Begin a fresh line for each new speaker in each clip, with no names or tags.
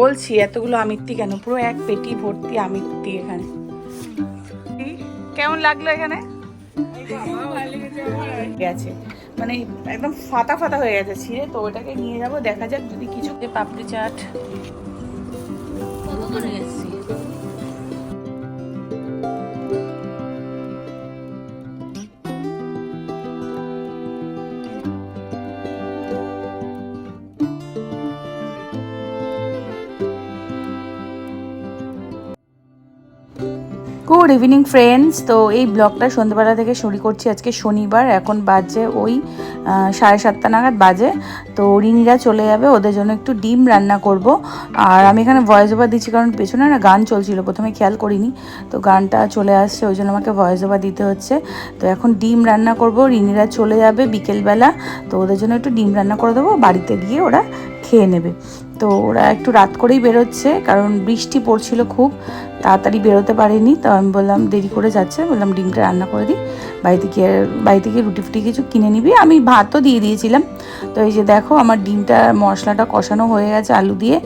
বলছি এতগুলো আমিত্তি কেন? পুরো এক পেটি ভর্তি আমিত্তি এখানে। কেমন লাগল এখানে? গেছে। মানে একদম ফাটা ফাতা হয়ে গেছে। ছিঁড়ে তো ওটাকে নিয়ে যাব দেখা যাক যদি কিছু papdi chaat. Good evening friends তো এই ব্লগটা সন্ধ্যেবেলা থেকে শুরু করছি আজকে শনিবার। এখন বাজে ওই সাড়ে সাতটা নাগাদ বাজে। তো রিনিরা চলে যাবে, ওদের জন্য একটু ডিম রান্না করব। আর আমি এখানে ভয়েস ওভার দিচ্ছি কারণ পেছনে না গান চলছিল, প্রথমে খেয়াল করিনি। তো গানটা চলে আসছে, ওই জন্য আমাকে ভয়েস ওভার দিতে হচ্ছে। তো এখন ডিম রান্না করব, রিনিরা চলে যাবে বিকেলবেলা। তো ওদের জন্য একটু ডিম রান্না করে দেবো, বাড়িতে গিয়ে ওরা খেয়ে নেবে। তো ওরা একটু রাত করেই বেরোচ্ছে, কারণ বৃষ্টি পড়ছিল খুব, তাড়াতাড়ি বেরোতে পারেনি, তো আমি বললাম দেরি করে যাচ্ছে, বললাম ডিমটা রান্না করে দিই বাড়িতে গিয়ে বাড়িতে গিয়ে রুটি ফুটি কিছু কিনে নিবি, আমি ভাতও দিয়ে দিয়েছিলাম, তো এই যে দেখো আমার ডিমটা মশলাটা কষানো হয়ে গেছে আলু দিয়ে,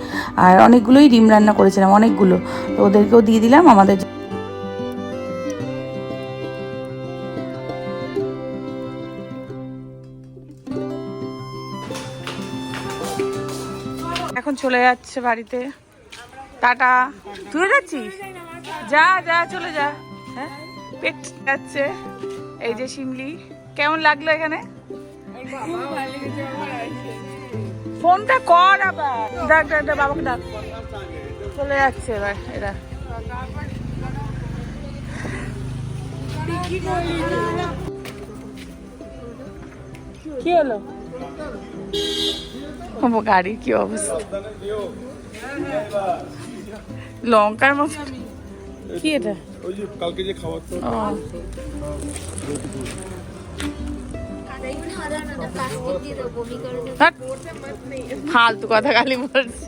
আর অনেকগুলোই ডিম রান্না করেছিলাম, অনেকগুলো, তো ওদেরকেও দিয়ে দিলাম, আমাদের চলে যাচ্ছে বাড়িতে। টাটা। তুই যাচ্ছিস? যা যা, চলে যা। হ্যাঁ? পেট যাচ্ছে। এই যে শিমলি। কেমন লাগল এখানে? ফোনটা কর আবার। ডাক ডাক ডাক বাবাকে ডাক। চলে যাচ্ছে এবার, এরা। কি হলো? ও গাড়ির কি অবস্থা? লঙ্কার মতো। কি এটা? ফালতু কথা খালি বলছি।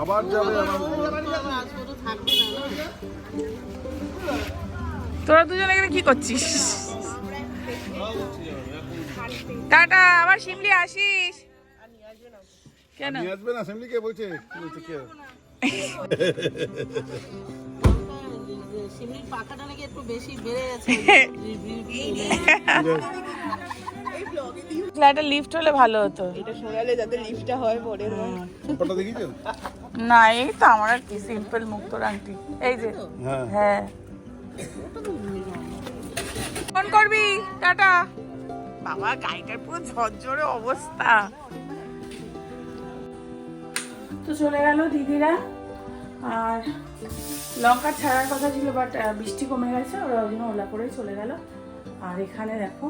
আবার যাবে
তোরা দুজন এখানে কি করছিস? টাটা আবার শিমলি আসিস। কেন?
আসবে না সেমনি কে বলছে? কে
শিমলির পাখাটা নাকি একটু বেশি বেড়ে গেছে
একটা লিফট হলে ভালো হতো
ব্যাপারটা দেখিয়েছেন
না এই তো আমার আর কি সিম্পল মুক্তর আংটি। এই যে
হ্যাঁ।
হ্যাঁ। ফোন করবি টাটা। বাবা গাড়িটার পুরো ঝরঝরে অবস্থা। তো চলে গেল দিদিরা। আর লঙ্কা ছাড়ার কথা ছিল বাট বৃষ্টি কমে গেছে ওরা ওই জন্য ওলা করেই চলে গেল। আর এখানে দেখো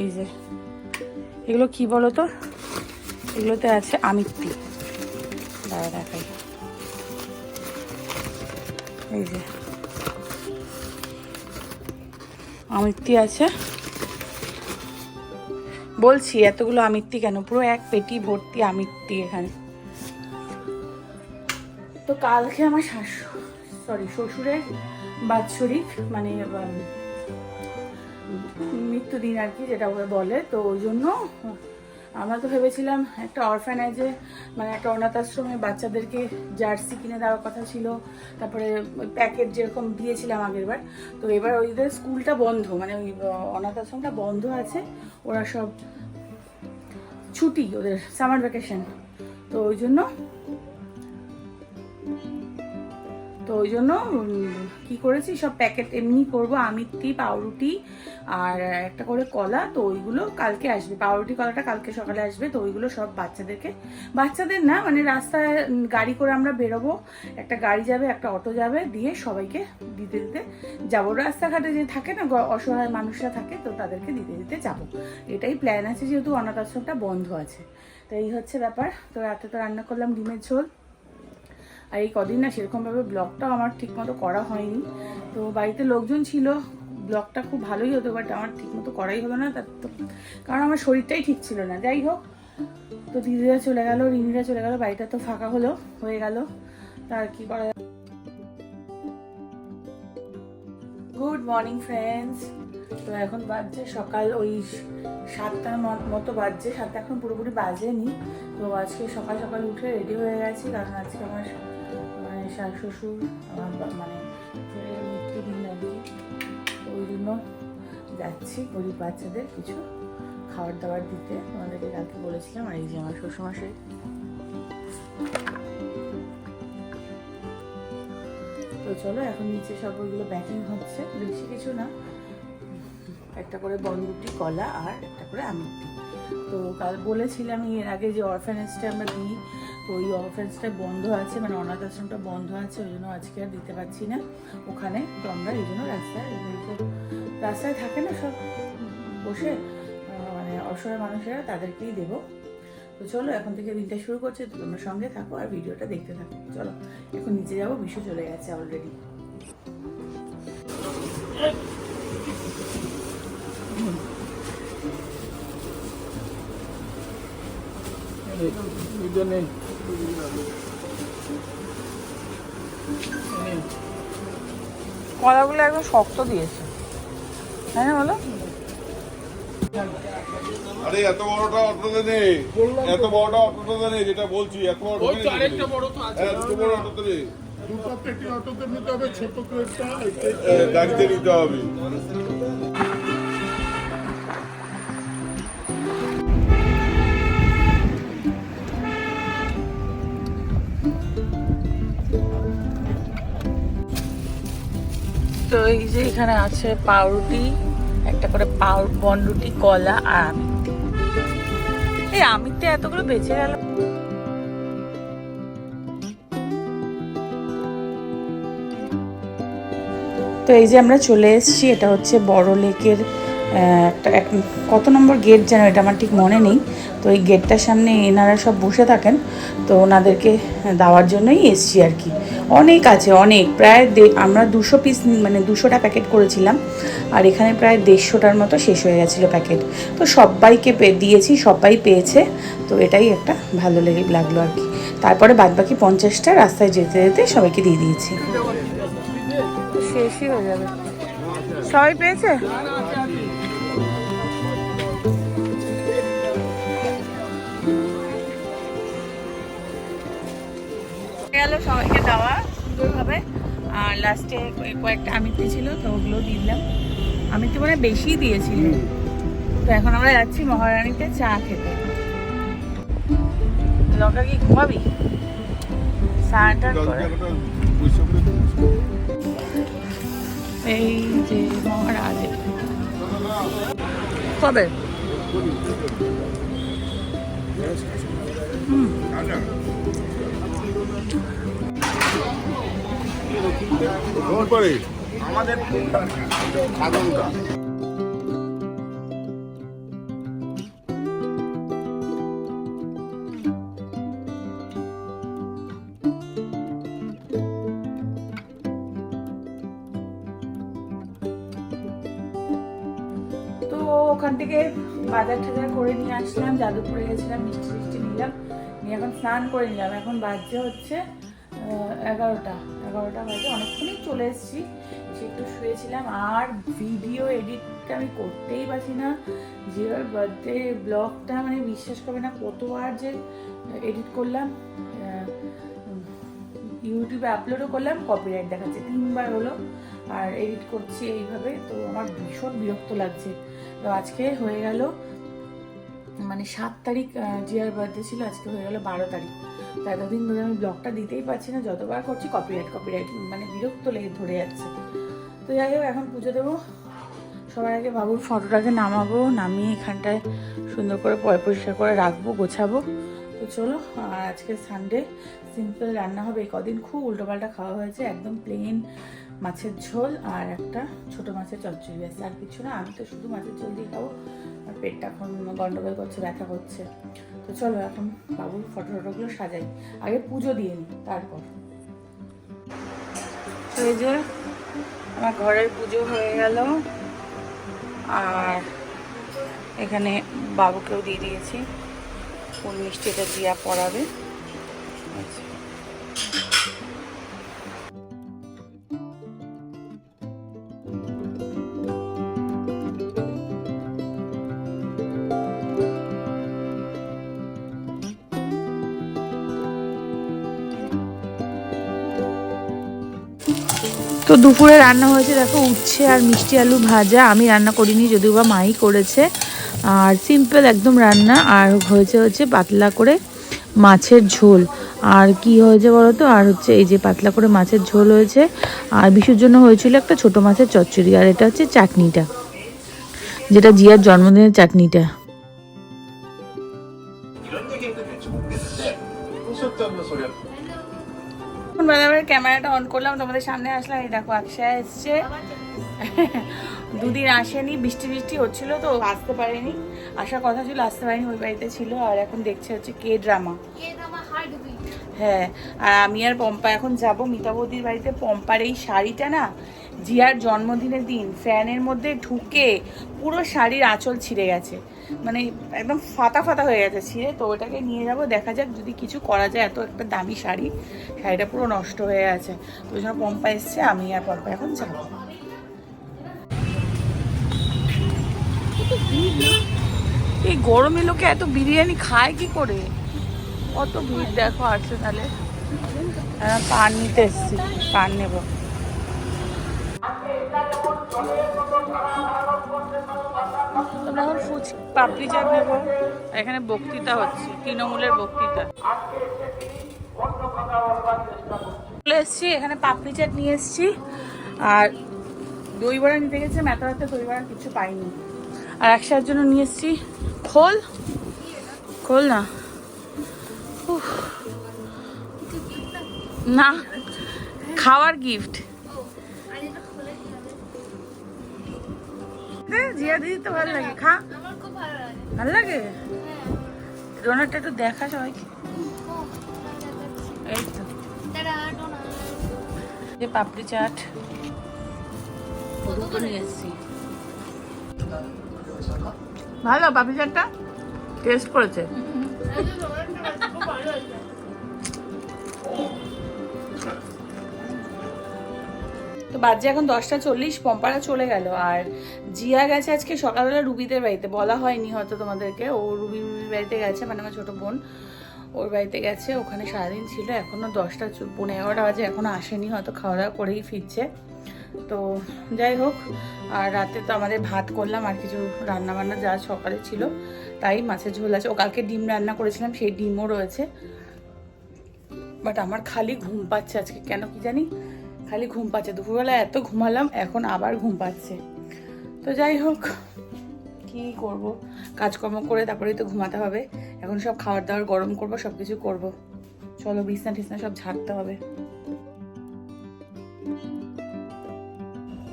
এই যে এগুলো কি বলো তো এগুলোতে আছে আমিত্তি। দাঁড়া দেখাই। এই যে আমিত্তি আছে। বলছি, এতগুলো আমিত্তি কেন? পুরো এক পেটি ভর্তি আমিত্তি এখানে। তো কালকে আমার শাশু সরি শ্বশুরের বাৎসরিক মানে মৃত্যুদিন আর কি, যেটা বলে। তো ওই জন্য আমরা তো ভেবেছিলাম একটা অরফানাইজে মানে একটা অনাথ আশ্রমে বাচ্চাদেরকে জার্সি কিনে দেওয়ার কথা ছিল, তারপরে প্যাকেট যেরকম দিয়েছিলাম আগেরবার, তো এবার ওইদের স্কুলটা বন্ধ মানে ওই অনাথ আশ্রমটা বন্ধ আছে, ওরা সব ছুটি, ওদের সামার ভ্যাকেশন তো ওই জন্য তো ওই জন্য কি করেছি, সব প্যাকেট এমনি করব আমিত্তি পাউরুটি আর একটা করে কলা, তো ওইগুলো কালকে আসবে। পাউরুটি, কলাটা কালকে সকালে আসবে, তো ওইগুলো সব বাচ্চাদেরকে। বাচ্চাদের না মানে রাস্তায় গাড়ি করে আমরা বেরোবো, একটা গাড়ি যাবে, একটা অটো যাবে, দিয়ে সবাইকে দিতে দিতে যাব। রাস্তাঘাটে যে থাকে না অসহায় মানুষরা থাকে, তো তাদেরকে দিতে দিতে যাব। এটাই প্ল্যান আছে, যেহেতু অনাথ আশ্রমটা বন্ধ আছে। তো এই হচ্ছে ব্যাপার। তো রাতে তো রান্না করলাম ডিমের ঝোল। আর এই কদিন না সেরকমভাবে ব্লগটাও আমার ঠিকমতো করা হয়নি। তো বাড়িতে লোকজন ছিল, ব্লগটা খুব ভালোই হতো বাট আমার ঠিকমতো করাই হলো না। তার তো কারণ আমার শরীরটাই ঠিক ছিল না। যাই হোক, তো দিদিরা চলে গেল, রিনিরা চলে গেল, বাড়িটা তো ফাঁকা হলো, হয়ে গেল। তার কি করা? গুড মর্নিং ফ্রেন্ডস তো এখন বাজছে সকাল ওই সাতটার মতো বাজছে। সাতটা এখন পুরোপুরি বাজেনি। তো আজকে সকাল সকাল উঠে রেডি হয়ে গেছি, কারণ আজকে আমার শাশ শ্বশুর আমার মানে ওই জন্য যাচ্ছি গরিব বাচ্চাদের কিছু খাবার দাবার দিতে। তোমাদেরকে কালকে বলেছিলাম, আর এই যে আমার শ্বশুরমশাই। তো চলো, এখন নিচে সব ওইগুলো প্যাকিং হচ্ছে। বেশি কিছু না। একটা করে বনরুটি কলা আর একটা করে আমৃতি তো কাল বলেছিলাম, এর আগে যে অরফানেজটা আমরা দিই ওই অফেন্সটা বন্ধ আছে মানে অনাথ আশ্রমটা বন্ধ আছে, ওই জন্য আজকে আর দিতে পারছি না ওখানে। তো আমরা এই জন্য রাস্তায় রাস্তায় থাকে না সব, বসে মানে অসহায় মানুষেরা তাদেরকেই দেবো। তো চলো, এখন থেকে দিনটা শুরু করছে তো তোমরা সঙ্গে থাকো আর ভিডিওটা দেখতে থাকো। চলো, এখন নিচে যাব বিশু চলে গেছে অলরেডি কলাগুলো একদম শক্ত দিয়েছে। তাই না বলো?
আরে এত বড়টা অটোতে নেই এত বড়টা অটোতে নেই যেটা বলছি এত বড়
ওই তো আরেকটা বড় তো আছে।
এত বড় অটোতে নেই
দুটো পেটি অটোতে নিতে হবে ছোট প্লেটটা
এ, গাড়িতে নিতে হবে।
তো এই যে এখানে আছে পাউরুটি, একটা করে পাউ, বনরুটি, কলা আর আমিত্তি। এই আমিত্তি এতগুলো বেঁচে গেল। তো এই যে আমরা চলে এসেছি, এটা হচ্ছে বড় লেকের কত নম্বর গেট যেন এটা আমার ঠিক মনে নেই। তো এই গেটটার সামনে এনারা সব বসে থাকেন। তো ওনাদেরকে দেওয়ার জন্যই এসছি আর কি। অনেক আছে, অনেক। প্রায় আমরা দুশো পিস মানে দুশোটা প্যাকেট করেছিলাম। আর এখানে প্রায় দেড়শোটার মতো শেষ হয়ে গেছিল প্যাকেট তো সবাইকে দিয়েছি সবাই পেয়েছে। তো এটাই একটা ভালো লেগে লাগল আর কি। তারপরে বাদবাকি পঞ্চাশটা রাস্তায় যেতে যেতে সবাইকে দিয়ে দিয়েছি। শেষই হয়ে যাবে। সবাই পেয়েছে? দেওয়া সুন্দরভাবে। আর লাস্টে কয়েকটা আমিত্তি ছিল, তো ওগুলো দিলাম। আমি তো মানে বেশি দিয়েছিল। তো এখন আমরা যাচ্ছি মহারানীতে চা খেতে। লঙ্কা কি ঘুমাবি? এই যে মহারাজ। কবে?
পারে
তো ওখান থেকে বাজার টাজার করে নিয়ে আসলাম যাদবপুরে গেছিলাম মিষ্টি মিষ্টি নিলাম, নিয়ে এখন স্নান করে নিলাম। এখন বাজছে হচ্ছে এগারোটা। এগারোটা বাজে, অনেকক্ষণই চলে এসেছি। এসে একটু শুয়েছিলাম, আর ভিডিও এডিটটা আমি করতেই পারছি না। জিওর বার্থডে ব্লগটা মানে বিশ্বাস করবে না, কতবার যে এডিট করলাম ইউটিউবে আপলোডও করলাম কপিরাইট দেখাচ্ছে, তিনবার হলো। আর এডিট করছি এইভাবে, তো আমার ভীষণ বিরক্ত লাগছে। তো আজকে হয়ে গেল মানে সাত তারিখ জিয়ার বার্থডে ছিল, আজকে হয়ে গেল বারো তারিখ। তো এতদিন ধরে আমি ব্লগটা দিতেই পারছি না, যতবার করছি কপিরাইট কপিরাইট মানে বিরক্ত লেগে ধরে যাচ্ছে। তো যাই হোক, এখন পুজো দেবো। সবার আগে বাবুর ফটোটাকে নামাবো, নামিয়ে এখানটায় সুন্দর করে পরিষ্কার করে রাখব, গোছাবো। তো চলো, আর আজকে সানডে সিম্পল রান্না হবে। এই কদিন খুব উল্টোপাল্টা খাওয়া হয়েছে, একদম প্লেন মাছের ঝোল আর একটা ছোট মাছের চচ্চড়ি। আছে আর কিছু না, আমি তো শুধু মাছের ঝোল দিয়ে খাব। আর পেটটা এখন গন্ডগোল করছে, ব্যথা করছে। তো চলো এখন বাবুর ফটো ফটোগুলো সাজাই। আগে পুজো দিয়ে নিই তারপর। যে আমার ঘরের পুজো হয়ে গেল। আর এখানে বাবুকেও দিয়ে দিয়েছি। ফুল মিষ্টিটা দিয়া পড়াবে। আচ্ছা। তো দুপুরে রান্না হয়েছে, দেখো উচ্ছে আর মিষ্টি আলু ভাজা। আমি রান্না করিনি, যদিও বা মাই করেছে। আর সিম্পল একদম রান্না। আর হয়েছে হচ্ছে পাতলা করে মাছের ঝোল। আর কি হয়েছে বলো তো? আর হচ্ছে এই যে পাতলা করে মাছের ঝোল হয়েছে। আর বিশুর জন্য হয়েছিল একটা ছোট মাছের চচ্চড়ি, আর এটা হচ্ছে চাটনিটা, যেটা জিয়ার জন্মদিনের চাটনিটা। এখন আমার ক্যামেরাটা অন করলাম, তোমাদের সামনে আসলাম। এই দেখো আকশা এসছে। দুদিন আসেনি, বৃষ্টি বৃষ্টি হচ্ছিল তো, আসতে পারেনি। আসার কথা ছিল, আসতে পারেনি, ওই বাড়িতে ছিল। আর এখন দেখছে হচ্ছে কে ড্রামা হ্যাঁ আর আমি আর পম্পা এখন যাব। মিতা বৌদির বাড়িতে পম্পার এই শাড়িটা না জিয়ার জন্মদিনের দিন ফ্যানের মধ্যে ঢুকে পুরো শাড়ির আঁচল ছিঁড়ে গেছে। মানে একদম ফাতা ফাতা হয়ে গেছে ছিঁড়ে। তো ওটাকে নিয়ে যাব, দেখা যাক যদি কিছু করা যায়। এত একটা দামি শাড়ি, শাড়িটা পুরো নষ্ট হয়ে গেছে। তো ওই জন্য পম্পা এসছে, আমি আর পম্পা এখন যাব। এই গরমে লোকে এত বিরিয়ানি খায় কি করে? কত ভিড় দেখো আছে তাহলে। পান নিতে এসছি, পান নেব। পাপড়ি চাট নেব। এখানে বক্তৃতা হচ্ছে, তৃণমূলের বক্তৃতা। চলে এসছি, এখানে পাপড়ি চাট নিয়ে এসছি। আর দই বড়া নিতে গেছে মেতারাতে দই বড়া কিছু পাইনি। আর একসাথের জন্য নিয়ে এসছি খোল। খোল না। না, খাওয়ার গিফট জিয়া দিদি তো ভালো লাগে। খা।
ভালো লাগে।
ভালো লাগে? ডোনারটা একটু দেখা সবাইকে। এই তো। যে পাপড়ি চাট। দুটো নিয়ে এসেছি ভালো পাপড়ি চাটটা? টেস্ট করেছে। তো বাজে এখন দশটা চল্লিশ পম্পারা চলে গেল। আর জিয়া গেছে আজকে সকালবেলা রুবিদের বাড়িতে। বলা হয়নি হয়তো তোমাদেরকে। ও রুবি রুবির বাড়িতে গেছে মানে আমার ছোটো বোন। ওর বাড়িতে গেছে, ওখানে সারাদিন ছিল। এখনও দশটা চু- পৌনে এগারোটা বাজে এখনও আসেনি। হয়তো খাওয়া দাওয়া করেই ফিরছে। তো যাই হোক, আর রাতে তো আমাদের ভাত করলাম, আর কিছু রান্না বান্না যা সকালে ছিল, তাই মাছের ঝোল আছে। ও কালকে ডিম রান্না করেছিলাম, সেই ডিমও রয়েছে। বাট আমার খালি ঘুম পাচ্ছে আজকে। কেন কি জানি? খালি ঘুম পাচ্ছে। দুপুরবেলা এত ঘুমালাম, এখন আবার ঘুম পাচ্ছে। তো যাই হোক, কি করব? কাজকর্ম করে তারপরেই তো ঘুমাতে হবে। এখন সব খাবার দাবার গরম করব সব কিছু করব। চলো, বিছনা টিছনা সব ঝাড়তে হবে।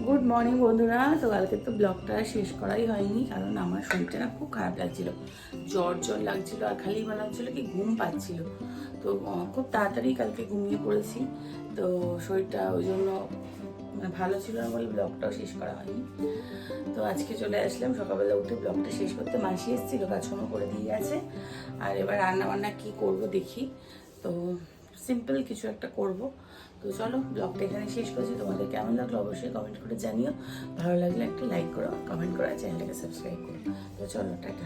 গুড মর্নিং বন্ধুরা। তো কালকে তো ব্লগটা শেষ করাই হয়নি, কারণ আমার শরীরটা না খুব খারাপ লাগছিল। জ্বর জ্বর লাগছিল আর খালি মনে হচ্ছিল কি ঘুম পাচ্ছিল। তো খুব তাড়াতাড়ি কালকে ঘুমিয়ে পড়েছি। তো, শরীরটা ওই জন্য মানে ভালো ছিল না বলে ব্লগটাও শেষ করা হয়নি। তো, আজকে চলে আসলাম। সকালবেলা উঠে ব্লগটা শেষ করতে মাসি এসেছিল, কাজকর্ম করে দিয়ে গেছে। আর এবার রান্না বান্না কী করব দেখি। তো সিম্পল কিছু একটা করব। তো চলো ব্লগটা এখানে শেষ করছি। তোমাদের কেমন লাগল অবশ্যই কমেন্ট করে জানিও। ভালো লাগলে একটা লাইক করো কমেন্ট করো চ্যানেলটাকে সাবস্ক্রাইব করো। তো চলো, টাটা।